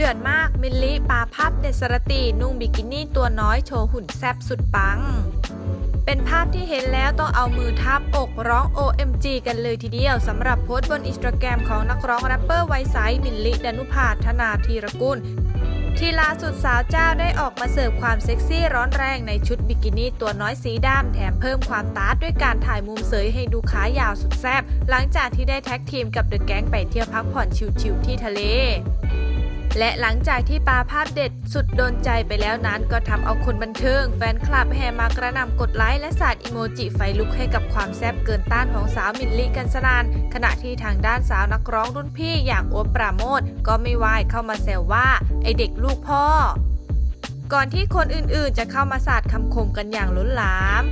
เดือดมากมิลลิปาภาพเดสรตีนุ่งบิกินี่ตัวน้อยโชว์หุ่นแซบสุดปัง เป็นภาพที่เห็นแล้วต้องเอามือทับอกร้อง OMG กันเลยทีเดียวสำหรับโพสต์บนอินสตาแกรมของนักร้องแรปเปอร์วัยมิลลิดานุภาธนาธีรกุลทีล่าสุดสาวเจ้าได้ออกมาเสิร์ฟความเซ็กซี่ร้อนแรงในชุดบิกินี่ตัวน้อยสีดำแถมเพิ่มความตาร์ดด้วยการถ่ายมุมเสยให้ดูขายาวสุดแซบหลังจากที่ได้แท็กทีมกับเดอะแก๊งไปเที่ยวพักผ่อนชิลๆที่ทะเล และหลังจากที่ปาภาพเด็ดสุดโดนใจไปแล้วนั้นก็ทำเอาคนบันเทิง แฟนคลับแห่มากระนำกดไลค์และสาดอีโมจิไฟลุกให้กับความแซ่บเกินต้านของสาวมิลลี่กันสนานขณะที่ทางด้านสาวนักร้องรุ่นพี่อย่างโอ๊ตปราโมทก็ไม่วายเข้ามาแซวว่า ไอเด็กลูกพ่อ ก่อนที่คนอื่นๆ จะเข้ามาสาดคำคมกันอย่างล้นหลาม